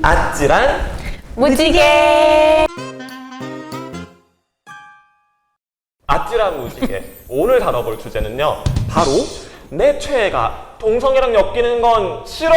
아찔한 무지개. 아찔한 무지개. 오늘 다뤄볼 주제는요. 바로 내 최애가 동성애랑 엮이는 건 싫어.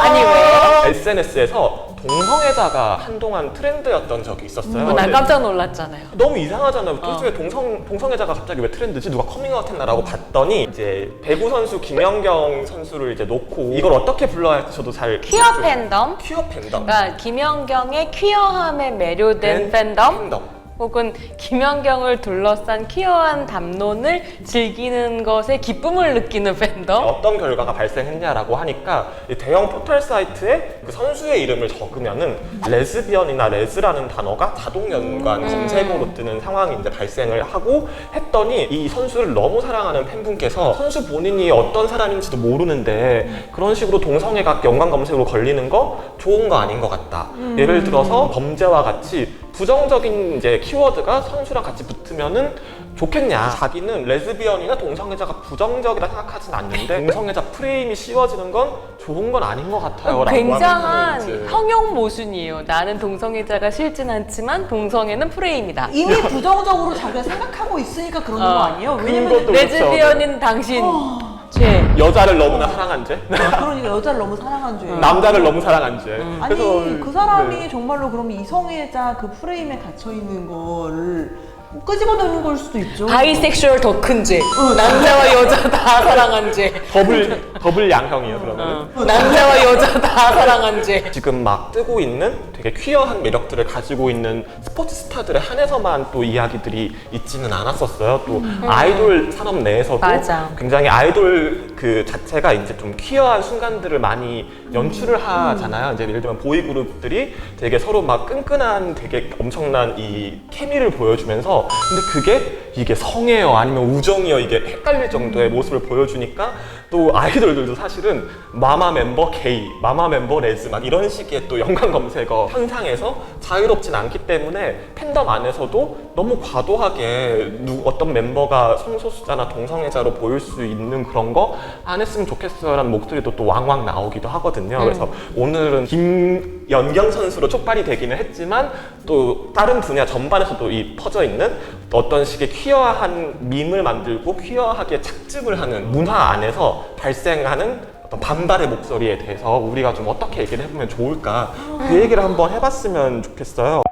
아니, 왜? SNS에서 동성애자가 한동안 트렌드였던 적이 있었어요. 난 근데 깜짝 놀랐잖아요. 너무 이상하잖아요. 어. 도대체 왜 동성, 동성애자가 갑자기 왜 트렌드지? 누가 커밍아웃 했나라고 봤더니 이제 배구 선수 김연경 선수를 이제 놓고 이걸 어떻게 불러야 할지 저도 잘 퀴어 좀- 팬덤? 퀴어 팬덤. 그러니까 김연경의 퀴어함에 매료된 된 팬덤? 팬덤. 혹은 김연경을 둘러싼 퀴어한 담론을 즐기는 것에 기쁨을 느끼는 팬덤? 어떤 결과가 발생했냐라고 하니까 이 대형 포털 사이트에 그 선수의 이름을 적으면은 레즈비언이나 레즈라는 단어가 자동 연관 음. 검색어로 뜨는 상황이 이제 발생을 하고 했더니 이 선수를 너무 사랑하는 팬분께서 선수 본인이 어떤 사람인지도 모르는데 그런 식으로 동성애가 연관 검색으로 걸리는 거 좋은 거 아닌 것 같다. 예를 들어서 범죄와 같이 부정적인 이제 키워드가 선수랑 같이 붙으면은 좋겠냐. 자기는 레즈비언이나 동성애자가 부정적이라 생각하진 않는데 동성애자 프레임이 씌워지는 건 좋은 건 아닌 것 같아요. 라고 굉장한 이제 형용 모순이에요. 나는 동성애자가 싫진 않지만 동성애는 프레임이다. 이미 부정적으로 자기가 생각하고 있으니까 그러는 어. 거 아니에요? 왜냐면 그렇죠. 레즈비언인 당신 어. 죄. 여자를 너무나 사랑한 죄, 그러니까 여자를 너무 사랑한 죄. 남자를 너무 사랑한 죄. 아니 그 사람이 네. 정말로 그럼 이성애자 그 프레임에 갇혀 있는 거를 뭐 끄집어내는 걸 수도 있죠. 바이섹슈얼 더 큰 죄. 남자와 여자 다 사랑한 죄. 더블 더블 양형이에요. 그러면. 어. 남자와 여자 다 사랑한 죄. 지금 막 뜨고 있는 되게 퀴어한 매력들을 가지고 있는 스포츠 스타들에 한해서만 또 이야기들이 있지는 않았었어요. 또 아이돌 산업 내에서도 맞아. 굉장히 아이돌 그 자체가 이제 좀 퀴어한 순간들을 많이 연출을 하잖아요. 이제 예를 들면 보이 그룹들이 되게 서로 막 끈끈한 되게 엄청난 이 케미를 보여주면서 근데 그게 이게 성애요 아니면 우정이요 이게 헷갈릴 정도의 모습을 보여주니까 또 아이돌들도 사실은 마마 멤버 게이, 마마 멤버 레즈 막 이런 식의 또 연관 검색어 현상에서 자유롭진 않기 때문에 팬덤 안에서도 너무 과도하게 누, 어떤 멤버가 성소수자나 동성애자로 보일 수 있는 그런 거 안 했으면 좋겠어요라는 목소리도 또 왕왕 나오기도 하거든요. 그래서 오늘은 김연경 선수로 촉발이 되기는 했지만 또 다른 분야 전반에서도 이 퍼져 있는 어떤 식의 퀴어한 밈을 만들고 퀴어하게 착즙을 하는 문화 안에서 발생하는 어떤 반발의 목소리에 대해서 우리가 좀 어떻게 얘기를 해보면 좋을까 그 얘기를 한번 해봤으면 좋겠어요.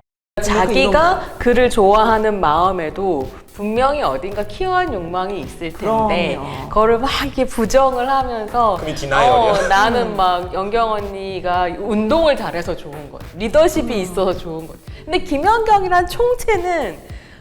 자기가 그를 좋아하는 마음에도 분명히 어딘가 키워한 욕망이 있을 텐데 그럼요. 그거를 막 이렇게 부정을 하면서 그게 디나이얼이야. 어, 나는 막 연경 언니가 운동을 잘해서 좋은 것 리더십이 있어서 좋은 것 근데 김연경이란 총체는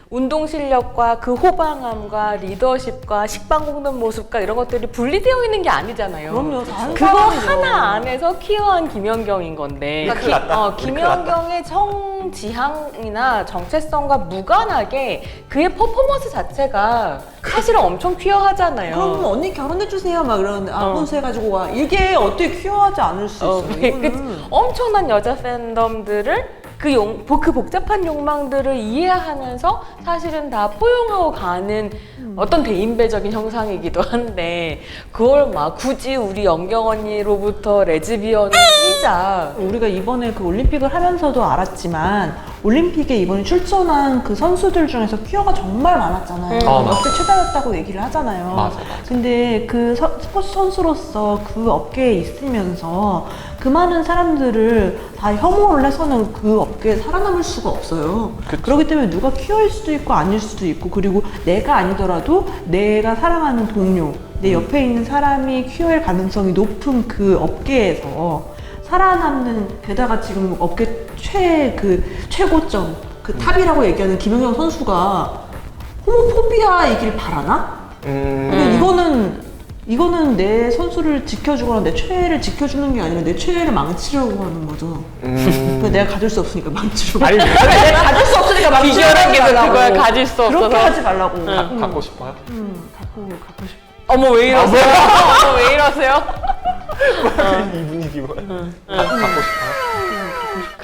운동 실력과 그 호방함과 리더십과 식빵 굽는 모습과 이런 것들이 분리되어 있는 게 아니잖아요. 그럼요. 다른 그거 사람이죠. 하나 안에서 퀴어한 김연경인 건데 우리 큰일 났다. 어, 김연경의 성지향이나 정체성과 무관하게 그의 퍼포먼스 자체가 사실은 엄청 퀴어하잖아요. 그럼 언니 결혼해 주세요 막 이러는데 아 어. 혼수 해가지고 와 이게 어떻게 퀴어하지 않을 수 어, 있어요? 그- 이거는. 그 엄청난 여자 팬덤들을 그, 용, 보- 그 복잡한 욕망들을 이해하면서 사실은 다 포용하고 가는 어떤 대인배적인 형상이기도 한데 그걸 막 굳이 우리 연경 언니로부터 레즈비언을 끼자. 우리가 이번에 그 올림픽을 하면서도 알았지만 올림픽에 이번에 출전한 그 선수들 중에서 퀴어가 정말 많았잖아요. 음. 어, 맞아. 역대 최다였다고 얘기를 하잖아요. 맞아, 맞아. 근데 그 서- 스포츠 선수로서 그 업계에 있으면서 그 많은 사람들을 다 혐오를 해서는 그 업계에 살아남을 수가 없어요. 그쵸. 그렇기 때문에 누가 퀴어일 수도 있고 아닐 수도 있고 그리고 내가 아니더라도 내가 사랑하는 동료, 내 옆에 있는 사람이 퀴어일 가능성이 높은 그 업계에서 살아남는 게다가 지금 업계 최 그 최고점 그 탑이라고 얘기하는 김연경 선수가 호모포비아이길 바라나? 음, 근데 이거는 이거는 내 선수를 지켜주거나 내 최애를 지켜주는 게 아니라 내 최애를 망치려고 하는 거죠. 음. 그 내가 가질 수 없으니까 망치려고. 아니 내가 가질 수 없으니까 망치려고. 비결한 게. 그거야, 가질 수 그렇게 없어서. 하지 말라고. 가- 음, 갖고 싶어요? 음, 갖고 갖고 싶어. 어머 왜 이러세요? 어머 왜 이러세요? 이 분위기 뭐야? 가- 갖고 싶어요?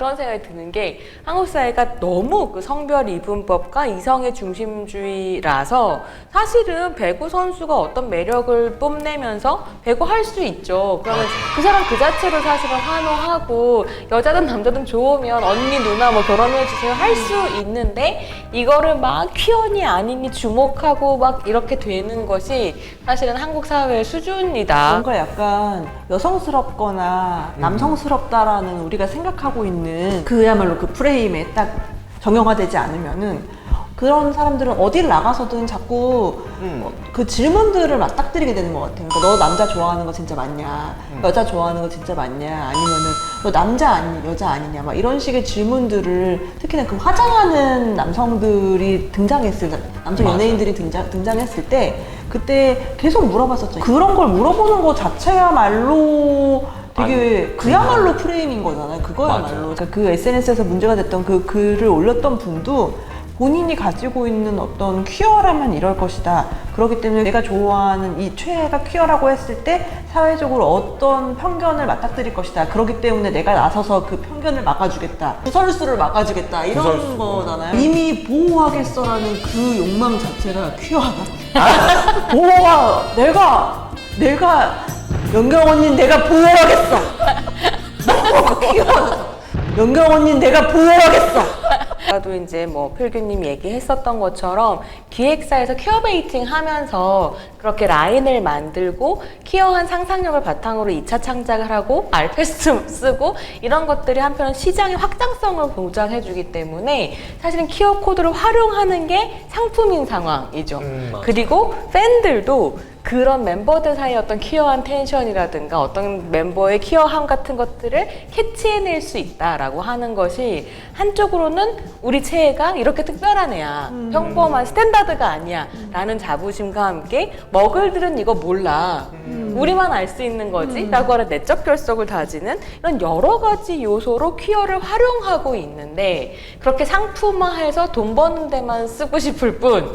그런 생각이 드는 게 한국 사회가 너무 그 성별 이분법과 이성의 중심주의라서 사실은 배구 선수가 어떤 매력을 뽐내면서 배구 할 수 있죠. 그러면 그 사람 그 자체로 사실은 환호하고 여자든 남자든 좋으면 언니 누나 뭐 결혼해 주세요 할 수 있는데 이거를 막 퀴어니 아니니 주목하고 막 이렇게 되는 것이 사실은 한국 사회의 수준이다. 뭔가 약간 여성스럽거나 남성스럽다라는 우리가 생각하고 있는 그야말로 그 프레임에 딱 정형화되지 않으면은 그런 사람들은 어딜 나가서든 자꾸 음. 그 질문들을 맞닥뜨리게 되는 것 같아요. 그러니까 너 남자 좋아하는 거 진짜 맞냐? 여자 좋아하는 거 진짜 맞냐? 아니면은 너 남자 아니 여자 아니냐? 막 이런 식의 질문들을 특히나 그 화장하는 남성들이 등장했을 때, 남성. 연예인들이 등장 등장했을 때 그때 계속 물어봤었죠. 그런 걸 물어보는 거 자체야말로 되게 그야말로 프레임인 거잖아요. 그거야말로. 그러니까 그 SNS에서 문제가 됐던 그 글을 올렸던 분도 본인이 가지고 있는 어떤 퀴어라면 이럴 것이다. 그렇기 때문에 내가 좋아하는 이 최애가 퀴어라고 했을 때 사회적으로 어떤 편견을 맞닥뜨릴 것이다. 그렇기 때문에 내가 나서서 그 편견을 막아주겠다. 구설수를 막아주겠다. 이런 구설수. 거잖아요. 이미 보호하겠어라는 그 욕망 자체가 퀴어하다. 보호가 내가 내가 연경 언니 내가 보호하겠어. 너무 퀴어하다. 연경 언니 내가 보호하겠어. 아까도 이제 뭐 필규님 얘기했었던 것처럼 기획사에서 큐어베이팅 하면서 그렇게 라인을 만들고 키어한 상상력을 바탕으로 2차 창작을 하고 알패스 쓰고 이런 것들이 한편은 시장의 확장성을 보장해 주기 때문에 사실은 키어 코드를 활용하는 게 상품인 상황이죠. 음. 그리고 팬들도 그런 멤버들 사이의 어떤 퀴어한 텐션이라든가 어떤 멤버의 퀴어함 같은 것들을 캐치해낼 수 있다라고 하는 것이 한쪽으로는 우리 채애가 이렇게 특별한 애야 평범한 스탠다드가 아니야 라는 자부심과 함께 먹을들은 이거 몰라 우리만 알 수 있는 거지 라고 하는 내적 결속을 다지는 이런 여러 가지 요소로 퀴어를 활용하고 있는데 그렇게 상품화해서 돈 버는 데만 쓰고 싶을 뿐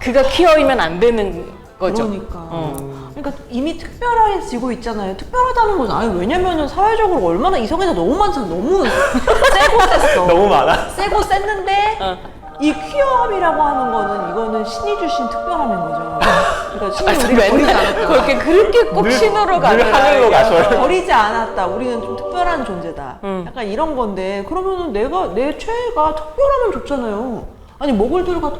그가 퀴어이면 안 되는 거죠. 그러니까. 어. 그러니까 이미 특별해지고 있잖아요. 특별하다는 건 아니 왜냐면은 사회적으로 얼마나 이성애자 너무 많잖아. 너무 셌어. 너무 많아. 세고 셌는데 어. 이 퀴어함이라고 하는 거는 이거는 신이 주신 특별함인 거죠. 그러니까 신이 아니, 우리를 버리지 않았다. 그렇게 그렇게 꼭 늘- 신호로 늘 가는 하늘로 가셔요. 버리지 않았다. 우리는 좀 특별한 존재다. 음. 약간 이런 건데 그러면은 내가 내 최애가 특별하면 좋잖아요. 아니 먹을 들과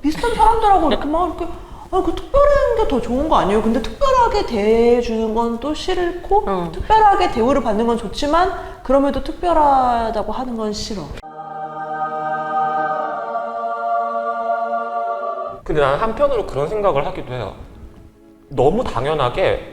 비슷한 사람들하고 이렇게 막 이렇게 아, 그 특별한 게 더 좋은 거 아니에요? 근데 특별하게 대해주는 건 또 싫고 음. 특별하게 대우를 받는 건 좋지만 그럼에도 특별하다고 하는 건 싫어. 근데 나는 한편으로 그런 생각을 하기도 해요. 너무 당연하게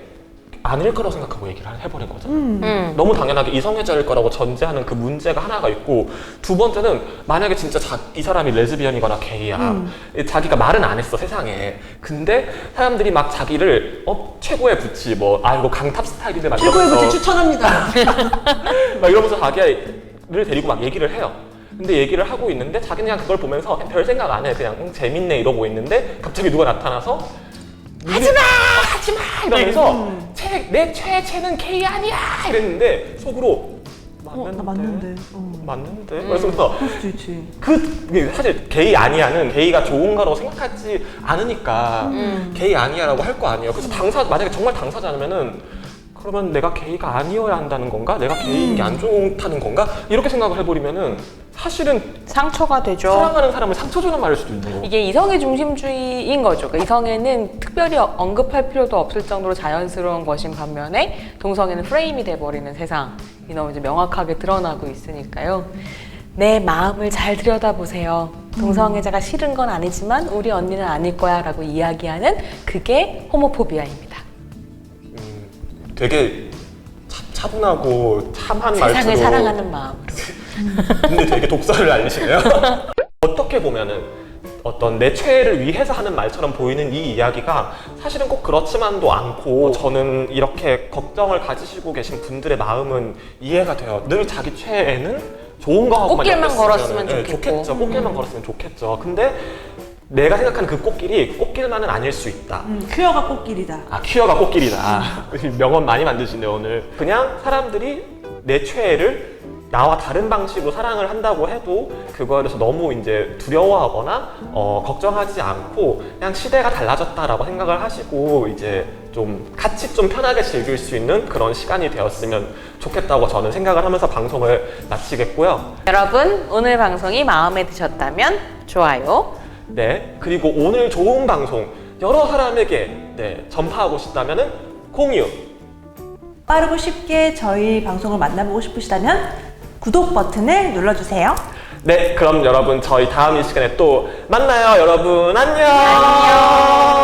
아닐 거라고 생각하고 얘기를 해버린 거죠. 음. 음. 너무 당연하게 이성애자일 거라고 전제하는 그 문제가 하나가 있고 두 번째는 만약에 진짜 자- 이 사람이 레즈비언이거나 게이야 음. 자기가 말은 안 했어 세상에 근데 사람들이 막 자기를 어 최고의 부치 뭐 아이고 강탑 스타일인데 막 최고의 부채 추천합니다. 막 이러면서 자기를 데리고 막 얘기를 해요. 근데 얘기를 하고 있는데 자기는 그냥 그걸 보면서 별 생각 안 해. 그냥 응, 재밌네 이러고 있는데 갑자기 누가 나타나서 하지마! 하지마! 이러면서 최, 내 최애체는 K 아니야! 이랬는데 속으로 맞는데? 어, 나 맞는데. 어. 맞는데? 그래서 그럴 수도 있지. 그 이게 사실 게이 아니야는 게이가 좋은 거라고 생각하지 않으니까 음. 게이 아니야라고 할 거 아니에요. 그래서 당사 만약에 정말 당사자면은 그러면 내가 게이가 아니어야 한다는 건가? 내가 게이인 게 안 좋다는 건가? 이렇게 생각을 해버리면은 사실은 상처가 되죠. 사랑하는 사람을 상처 주는 말일 수도 있는 거고. 이게 이성의 중심주의인 거죠. 그러니까 이성애는 특별히 언급할 필요도 없을 정도로 자연스러운 것인 반면에 동성애는 프레임이 돼버리는 세상이 너무 이제 명확하게 드러나고 있으니까요. 내 마음을 잘 들여다보세요. 동성애자가 싫은 건 아니지만 우리 언니는 아닐 거야 라고 이야기하는 그게 호모포비아입니다. 음, 되게 차, 차분하고 참한 세상을 말투로 사랑하는 마음. 근데 되게 독설을 알리시네요. 어떻게 보면은 어떤 내 최애를 위해서 하는 말처럼 보이는 이 이야기가 사실은 꼭 그렇지만도 않고 저는 이렇게 걱정을 가지시고 계신 분들의 마음은 이해가 돼요. 늘 자기 최애는 좋은 거 하고만 꽃길만 걸었으면 네, 좋겠고. 좋겠죠. 꽃길만 걸었으면 좋겠죠. 근데 내가 생각하는 그 꽃길이 꽃길만은 아닐 수 있다. 음, 퀴어가 꽃길이다. 아 퀴어가 꽃길이다 명언 많이 만드시네요 오늘 그냥 사람들이 내 최애를 나와 다른 방식으로 사랑을 한다고 해도 그거에 대해서 너무 이제 두려워하거나 어, 걱정하지 않고 그냥 시대가 달라졌다라고 생각을 하시고 이제 좀 같이 좀 편하게 즐길 수 있는 그런 시간이 되었으면 좋겠다고 저는 생각을 하면서 방송을 마치겠고요. 여러분 오늘 방송이 마음에 드셨다면 좋아요. 네. 그리고 오늘 좋은 방송 여러 사람에게 네, 전파하고 싶다면은 공유. 빠르고 쉽게 저희 방송을 만나보고 싶으시다면 구독 버튼을 눌러주세요. 네, 그럼 여러분 저희 다음 이 시간에 또 만나요, 여러분. 안녕.